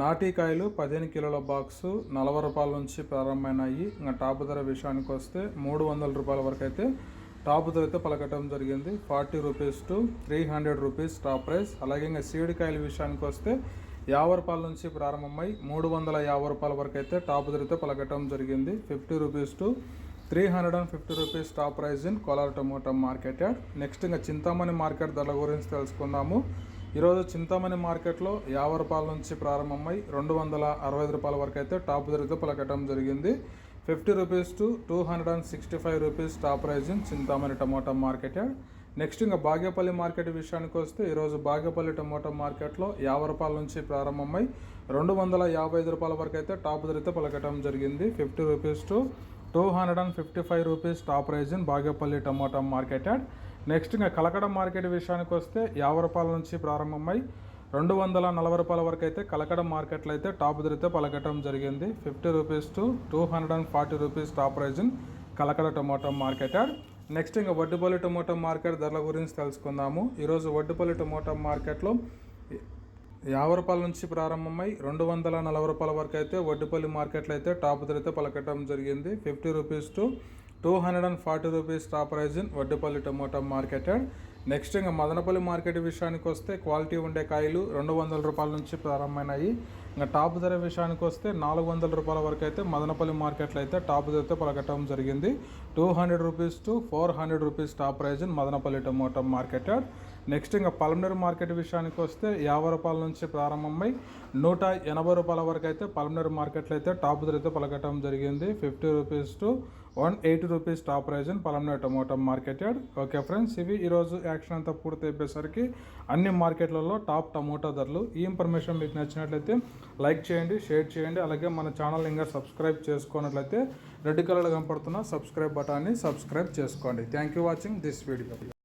నాటికాయలు పదిహేను కిలోల బాక్సు నలభై రూపాయల నుంచి ప్రారంభమైనాయి. ఇంకా టాప్ ధర విషయానికి వస్తే మూడు వందల రూపాయల వరకు అయితే టాప్ ధర అయితే పలకటం జరిగింది. Forty rupees to three hundred rupees top price. అలాగే ఇంకా సీడికాయల విషయానికి వస్తే యాభై రూపాయల నుంచి ప్రారంభమై మూడు వందల యాభై రూపాయల వరకు అయితే టాప్ ధరతో పలకటం జరిగింది. Fifty rupees to three hundred and fifty rupees top price in Kolar tomato market yard next ఇంకా చింతామణి మార్కెట్ ధరల గురించి తెలుసుకుందాము. ఈరోజు చింతామణి మార్కెట్లో యాభై రూపాయల నుంచి ప్రారంభమై రెండు వందల అరవై ఐదు రూపాయల వరకు అయితే టాప్ ధరతో పలకటం జరిగింది. Fifty rupees to two hundred and sixty five rupees top price in Chintamani tomato market next ఇంకా బాగేపల్లి మార్కెట్ విషయానికి వస్తే ఈరోజు బాగేపల్లి టమాటా మార్కెట్లో యాభై రూపాయల నుంచి ప్రారంభమై రెండు వందల యాభై ఐదు రూపాయల వరకు అయితే టాప్ ధరతో పలకటం జరిగింది. Fifty rupees to two hundred and fifty five rupees top price in Bagepalli tomato market next ఇంకా కలకడ మార్కెట్ విషయానికి వస్తే యాభై రూపాయల నుంచి ప్రారంభమై రెండు వందల నలభై రూపాయల వరకు అయితే కలకడ మార్కెట్లో అయితే టాప్ ధరతో పలకటం జరిగింది. Fifty rupees to two hundred and forty rupees top price in Kalakada tomato market next ఇంకా వడ్డుపల్లి టొమాటో మార్కెట్ ధరల గురించి తెలుసుకుందాము. ఈరోజు వడ్డుపల్లి టొమాటో మార్కెట్లో యాభై రూపాయల నుంచి ప్రారంభమై రెండు వందల నలభై రూపాయల వరకు అయితే వడ్డుపల్లి మార్కెట్లో అయితే టాప్ ధరతో పలకటం జరిగింది. Fifty rupees to two hundred and forty rupees top price in Vaddapalli tomato market yard. Next ఇంకా మదనపల్లి మార్కెట్ విషయానికి వస్తే క్వాలిటీ ఉండే కాయలు రెండు వందల రూపాయల నుంచి ప్రారంభమైనాయి. ఇంకా టాప్ ధర విషయానికి వస్తే నాలుగు వందల రూపాయల వరకు అయితే మదనపల్లి మార్కెట్లో అయితే టాప్ ధరతో పలకటం జరిగింది. Two hundred rupees to four hundred rupees top price in Madanapalle tomato market yard. Next ఇంకా పల్మనరీ మార్కెట్ విషయానికి వస్తే యాభై రూపాయల నుంచి ప్రారంభమై నూట ఎనభై రూపాయల వరకు అయితే పల్మనరీ మార్కెట్లో అయితే టాప్ ధరతో పలకటం జరిగింది. Fifty rupees to one eighty rupees top price in Palamaner tomato market yard okay friends ఇవి ఈరోజు యాక్షన్ అంతా పూర్తి అయిపోయేసరికి అన్ని మార్కెట్లలో టాప్ టమోటా ధరలు. ఈ ఇన్ఫర్మేషన్ మీకు నచ్చినట్లయితే లైక్ చేయండి షేర్ చేయండి. అలాగే మన ఛానల్ ఇంకా సబ్స్క్రైబ్ చేసుకున్నట్లయితే రెడ్ కలర్ కనపడుతున్న సబ్స్క్రైబ్ బటాన్ని సబ్స్క్రైబ్ చేసుకోండి. Thank you watching this video.